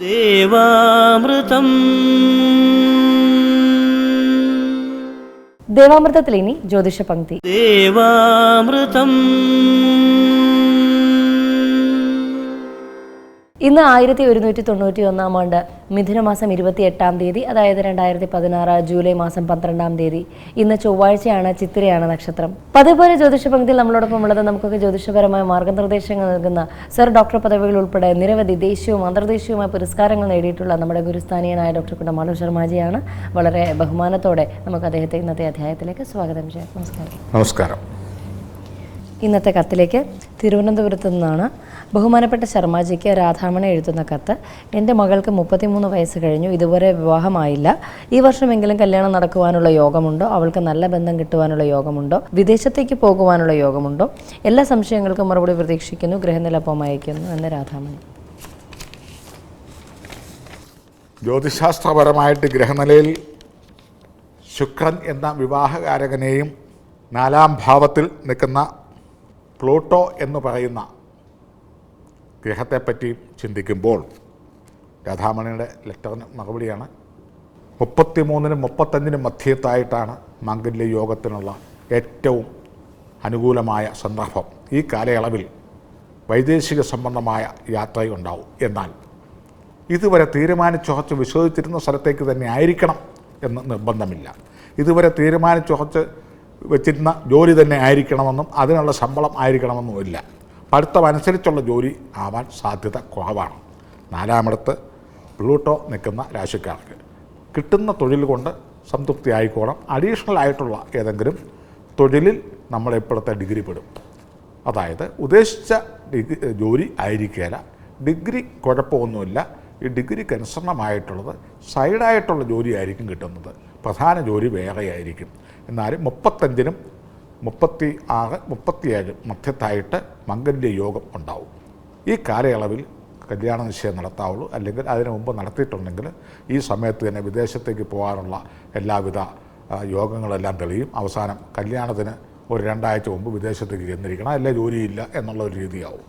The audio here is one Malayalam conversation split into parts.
ദേവാമൃതം ദേവാമൃതത്തിൽ ഇനി ജ്യോതിഷ പങ്ക്തി ദേവാമൃതം ഇന്ന് ആയിരത്തി ഒരുന്നൂറ്റി തൊണ്ണൂറ്റി ഒന്നാം ആണ്ട് മിഥുനമാസം ഇരുപത്തി എട്ടാം തീയതി അതായത് രണ്ടായിരത്തി പതിനാറ് ജൂലൈ മാസം പന്ത്രണ്ടാം തീയതി. ഇന്ന് ചൊവ്വാഴ്ചയാണ് ചിത്തിരയാണ് നക്ഷത്രം. പതിപോലെ ജ്യോതിഷ പങ്ക്തിയിൽ നമ്മളോടൊപ്പം ഉള്ളത് നമുക്കൊക്കെ ജ്യോതിഷപരമായ മാർഗനിർദ്ദേശങ്ങൾ നൽകുന്ന സർ ഡോക്ടർ പദവികൾ ഉൾപ്പെടെ നിരവധി ദേശീയവും അന്തർദേശീയവുമായ പുരസ്കാരങ്ങൾ നേടിയിട്ടുള്ള നമ്മുടെ ഗുരുസ്ഥാനീയനായ ഡോക്ടർ കുണ്ടമാളു ശർമാജിയാണ്. വളരെ ബഹുമാനത്തോടെ നമുക്ക് അദ്ദേഹത്തെ ഇന്നത്തെ അധ്യായത്തിലേക്ക് സ്വാഗതം ചെയ്യാം. നമസ്കാരം. നമസ്കാരം. ഇന്നത്തെ കത്തിലേക്ക് തിരുവനന്തപുരത്ത് നിന്നാണ് ബഹുമാനപ്പെട്ട ശർമാജിക്ക് രാധാമണി എഴുതുന്ന കത്ത്. എന്റെ മകൾക്ക് മുപ്പത്തിമൂന്ന് വയസ്സ് കഴിഞ്ഞു ഇതുവരെ വിവാഹമായില്ല. ഈ വർഷമെങ്കിലും കല്യാണം നടക്കുവാനുള്ള യോഗമുണ്ടോ? അവൾക്ക് നല്ല ബന്ധം കിട്ടുവാനുള്ള യോഗമുണ്ടോ? വിദേശത്തേക്ക് പോകുവാനുള്ള യോഗമുണ്ടോ? എല്ലാ സംശയങ്ങൾക്കും മറുപടി പ്രതീക്ഷിക്കുന്നു. ഗ്രഹനിലപ്പം അയക്കുന്നു എന്ന് രാധാമണി. ജ്യോതിശാസ്ത്രപരമായിട്ട് ഗ്രഹനിലയിൽ ശുക്രൻ എന്ന വിവാഹകാരകനെയും നാലാം ഭാവത്തിൽ നിൽക്കുന്ന പ്ലൂട്ടോ എന്ന് പറയുന്ന ഗ്രഹത്തെപ്പറ്റി ചിന്തിക്കുമ്പോൾ രാധാമണിയുടെ ലെറ്ററിന് മറുപടിയാണ് മുപ്പത്തിമൂന്നിനും മുപ്പത്തഞ്ചിനും മധ്യത്തായിട്ടാണ് മാംഗല്യ യോഗത്തിനുള്ള ഏറ്റവും അനുകൂലമായ സന്ദർഭം. ഈ കാലയളവിൽ വൈദേശിക സംബന്ധമായ യാത്രയുണ്ടാവും എന്നാൽ ഇതുവരെ തീരുമാനിച്ചുറച്ച് വിശ്വസിച്ചിരുന്ന സ്ഥലത്തേക്ക് തന്നെ ആയിരിക്കണം എന്ന് നിർബന്ധമില്ല. ഇതുവരെ തീരുമാനിച്ചുറച്ച് വെച്ചിരുന്ന ജോലി തന്നെ ആയിരിക്കണമെന്നും അതിനുള്ള ശമ്പളം ആയിരിക്കണമെന്നും ഇല്ല പഠിത്തമനുസരിച്ചുള്ള ജോലി ആവാൻ സാധ്യത കുറവാണ്. നാലാമിടത്ത് പ്ലൂട്ടോ നിൽക്കുന്ന രാശിക്കാർക്ക് കിട്ടുന്ന തൊഴിൽ കൊണ്ട് സംതൃപ്തി ആയിക്കോണം അഡീഷണൽ ആയിട്ടുള്ള ഏതെങ്കിലും തൊഴിലിൽ നമ്മൾ ഇപ്പോഴത്തെ ഡിഗ്രി പെടും. അതായത് ഉദ്ദേശിച്ച ഡിഗ്രി ജോലി ആയിരിക്കില്ല ഡിഗ്രി കുഴപ്പമൊന്നുമില്ല. ഈ ഡിഗ്രിക്ക് അനുസരണമായിട്ടുള്ളത് സൈഡായിട്ടുള്ള ജോലി ആയിരിക്കും കിട്ടുന്നത്. പ്രധാന ജോലി വേറെയായിരിക്കും. എന്നാലും മുപ്പത്തഞ്ചിനും മുപ്പത്തി ആറ് മുപ്പത്തിയേഴ് മധ്യത്തായിട്ട് മംഗലിന്റെ യോഗം ഉണ്ടാവും. ഈ കാലയളവിൽ കല്യാണ നിശ്ചയം നടത്താവുള്ളൂ. അല്ലെങ്കിൽ അതിനു മുമ്പ് നടത്തിയിട്ടുണ്ടെങ്കിൽ ഈ സമയത്ത് തന്നെ വിദേശത്തേക്ക് പോകാനുള്ള എല്ലാവിധ യോഗങ്ങളെല്ലാം തെളിയും. അവസാനം കല്യാണത്തിന് ഒരു രണ്ടാഴ്ച മുമ്പ് വിദേശത്തേക്ക് ചെന്നിരിക്കണം. അല്ലെ? ജോലിയില്ല എന്നുള്ള ഒരു രീതിയാവും.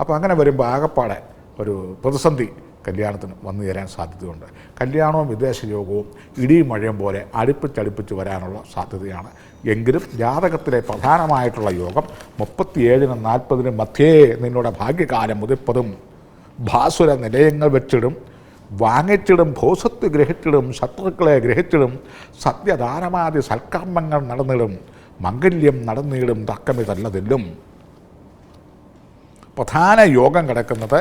അപ്പോൾ അങ്ങനെ വരുമ്പോൾ ആകപ്പാടെ ഒരു പ്രതിസന്ധി കല്യാണത്തിന് വന്നു ചേരാൻ സാധ്യതയുണ്ട്. കല്യാണവും വിദേശ യോഗവും ഇടിയും മഴയും പോലെ അടുപ്പിച്ചടുപ്പിച്ച് വരാനുള്ള സാധ്യതയാണ്. എങ്കിലും ജാതകത്തിലെ പ്രധാനമായിട്ടുള്ള യോഗം മുപ്പത്തിയേഴിനും നാൽപ്പതിനും മധ്യേ നിന്നോട് ഭാഗ്യകാലം മുതിപ്പതും ഭാസുര നിലയങ്ങൾ വെച്ചിടും വാങ്ങിച്ചിടും ഭൂസത്ത് ഗ്രഹിച്ചിടും ശത്രുക്കളെ ഗ്രഹിച്ചിടും സത്യദാനമാതി സൽക്കർമ്മങ്ങൾ നടന്നിടും മംഗല്യം നടന്നിടും തക്കമിതല്ലതില്ലും പ്രധാന യോഗം കിടക്കുന്നത്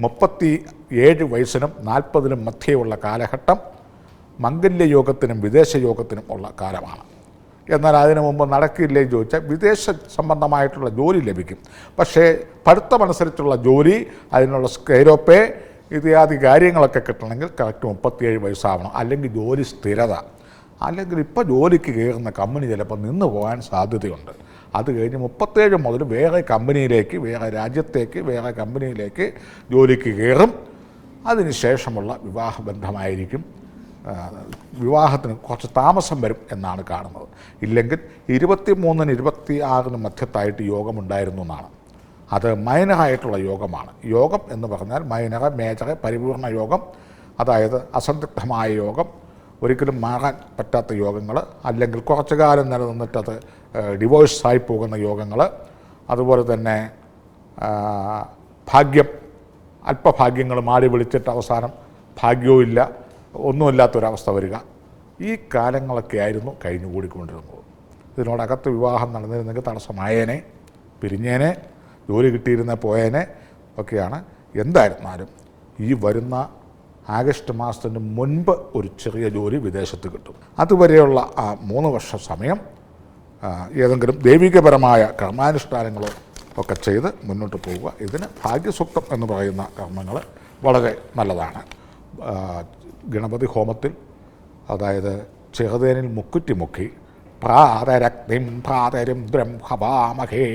മുപ്പത്തി ഏഴ് വയസ്സിനും നാൽപ്പതിനും മധ്യയുള്ള കാലഘട്ടം മംഗല്യ യോഗത്തിനും വിദേശ യോഗത്തിനും ഉള്ള കാലമാണ്. എന്നാൽ അതിനു മുമ്പ് നടക്കില്ലേ എന്ന് ചോദിച്ചാൽ വിദേശ സംബന്ധമായിട്ടുള്ള ജോലി ലഭിക്കും. പക്ഷേ പഠിത്തമനുസരിച്ചുള്ള ജോലി അതിനുള്ള സ്കൈരോപ്പേ ഇത്യാദി കാര്യങ്ങളൊക്കെ കിട്ടണമെങ്കിൽ കറക്റ്റ് മുപ്പത്തിയേഴ് വയസ്സാവണം. അല്ലെങ്കിൽ ജോലി സ്ഥിരത. അല്ലെങ്കിൽ ഇപ്പോൾ ജോലിക്ക് കയറുന്ന കമ്പനി ചിലപ്പോൾ നിന്ന് പോകാൻ സാധ്യതയുണ്ട്. അത് കഴിഞ്ഞ് മുപ്പത്തേഴ് മുതൽ വേറെ കമ്പനിയിലേക്ക് വേറെ രാജ്യത്തേക്ക് വേറെ കമ്പനിയിലേക്ക് ജോലിക്ക് കയറും. അതിനുശേഷമുള്ള വിവാഹബന്ധമായിരിക്കും. വിവാഹത്തിന് കുറച്ച് താമസം വരും എന്നാണ് കാണുന്നത്. ഇല്ലെങ്കിൽ ഇരുപത്തി മൂന്നിന് ഇരുപത്തി ആറിന് മധ്യത്തായിട്ട് യോഗമുണ്ടായിരുന്നു എന്നാണ്. അത് മൈനറായിട്ടുള്ള യോഗമാണ്. യോഗം എന്ന് പറഞ്ഞാൽ മൈനറ മേജർ പരിപൂർണ യോഗം അതായത് അസന്ദിഗ്ധമായ യോഗം ഒരിക്കലും മാറാൻ പറ്റാത്ത യോഗങ്ങൾ അല്ലെങ്കിൽ കുറച്ചു കാലം നിലനിന്നിട്ടത് ഡിവോഴ്സായി പോകുന്ന യോഗങ്ങൾ. അതുപോലെ തന്നെ ഭാഗ്യം അല്പഭാഗ്യങ്ങൾ മാടി വിളിച്ചിട്ട് അവസാനം ഭാഗ്യവും ഇല്ല ഒന്നുമില്ലാത്തൊരവസ്ഥ വരിക. ഈ കാലങ്ങളൊക്കെ ആയിരുന്നു കഴിഞ്ഞുകൂടിക്കൊണ്ടിരുന്നത് ഇതിനോടകത്ത് വിവാഹം നടന്നിരുന്നെങ്കിൽ തടസ്സമായേനെ പിരിഞ്ഞേനെ ജോലി കിട്ടിയിരുന്ന പോയേനെ ഒക്കെയാണ്. എന്തായിരുന്നാലും ഈ വരുന്ന ആഗസ്റ്റ് മാസത്തിന് മുൻപ് ഒരു ചെറിയ ജോലി വിദേശത്ത് കിട്ടും. അതുവരെയുള്ള ആ മൂന്ന് വർഷ സമയം ഏതെങ്കിലും ദൈവികപരമായ കർമാനുഷ്ഠാനങ്ങളോ ഒക്കെ ചെയ്ത് മുന്നോട്ട് പോവുക. ഇതിന് ഭാഗ്യസൂക്തം എന്ന് പറയുന്ന കർമ്മങ്ങൾ വളരെ നല്ലതാണ്. ഗണപതി ഹോമത്തിൽ അതായത് ചെറുതേനിൽ മുക്കുറ്റി മുക്കി പ്രാതരഗ്നിം പ്രാതരിന്ദ്രം ഹവാമഹേ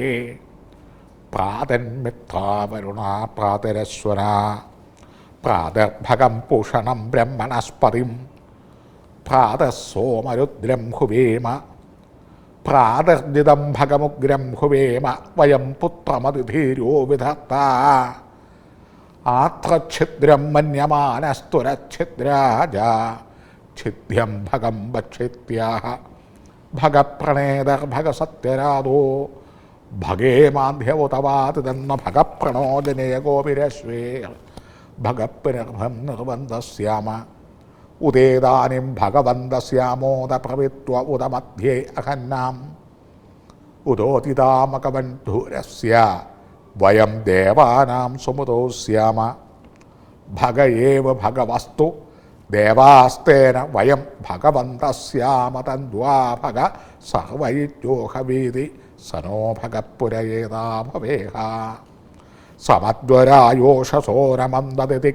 പ്രാതന്മിത്രാവരുണ പ്രാതരസ്വന പ്രാതർഭകം പൂഷണം ബ്രഹ്മണസ്പതിം. പ്രാതസോമരുദ്രം ഹുവേമ. പ്രാതർജിതം ഭഗമുഗ്രം ഹുവേമ. വയം പുത്രമതിധീരോ വിധത്ത. ആത്രഛിദ്രം മന്യമാനസ്തുരഛിദ്രാജ. ഛിദ്യം ഭഗം ഭക്ഷിത്യാഹ ഭഗപ്രണേതർ ഭഗസത്യരാതോ ഭഗേ മാധ്യവുതവാതിതെന്ന ഭഗപ്രണോജനേ ഗോപിരശ്വേ ഭഗപ്പുനർഭം നിർബന്ധസ്യാമ ഉദേതാനിം ഭഗവന്തസ്യാമോദ പ്രവിത്വ ഉദ മധ്യേ അഹന്നാം ഉദോതിതാമകവന്ധൂരസ്യ വയം ദേവാനാം സുമുതോസ്യാമ ഭഗ ഏവ ഭഗവസ്തു ദേവാസ്തേന വയം ഭഗവന്തസ്യാമ തന്ദ്വാ ഭഗ സർവൈത്യോഹവീതി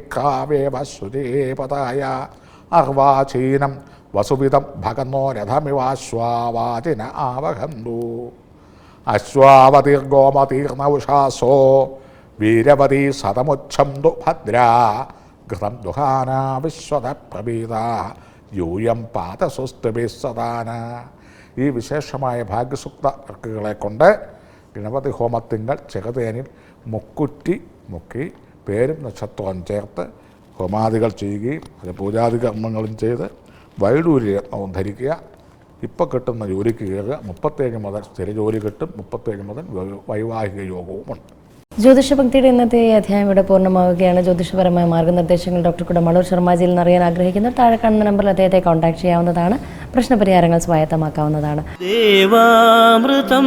അഹ്വാചീനം വസുവിധം ഭഗന്നോ രഥമിവാശ്വാവാചിന ആവഹന്തു. അശ്വാവതീർഗോമതീർണൗഷാസോ വീരവതി സതമുച്ഛന്തു ഭദ്രാ ഘൃതം ദുഹാന വിശ്വത പ്രഭീത യൂയം പാദസുസ്തുഭി സദാന. ഈ വിശേഷമായ ഭാഗ്യസുക്ത വർക്കുകളെ കൊണ്ട് ഗണപതി ഹോമത്തിങ്കൾ ചെകതേനിൽ മുക്കുറ്റി മുക്കി പേരും നക്ഷത്രവും ചേർത്ത് ഹോമാദികൾ ചെയ്യുകയും അത് പൂജാതി കർമ്മങ്ങളും ചെയ്ത് വൈഡൂരി രത്നവും ധരിക്കുക. ഇപ്പോൾ കിട്ടുന്ന ജോലിക്ക് കയറുക മുപ്പത്തേഴ് മുതൽ സ്ഥിര ജോലി കിട്ടും മുപ്പത്തേഴ് മുതൽ വൈവാഹിക യോഗവുമുണ്ട്. ജ്യോതിഷ ഇന്നത്തെ ഈ അധ്യായം ഇവിടെ പൂർണമാവുകയാണ്. ജ്യോതിഷപരമായ മാർഗനിർദ്ദേശങ്ങൾ ഡോക്ടർ കുടമളൂർ ശർമാജിയിൽ നിന്ന് അറിയാൻ ആഗ്രഹിക്കുന്ന. താഴെ കാണുന്ന നമ്പറിൽ അദ്ദേഹത്തെ കോൺടാക്ട് ചെയ്യാവുന്നതാണ്. പ്രശ്നപരിഹാരങ്ങൾ സ്വായത്തമാക്കാവുന്നതാണ്. ദേവാമൃതം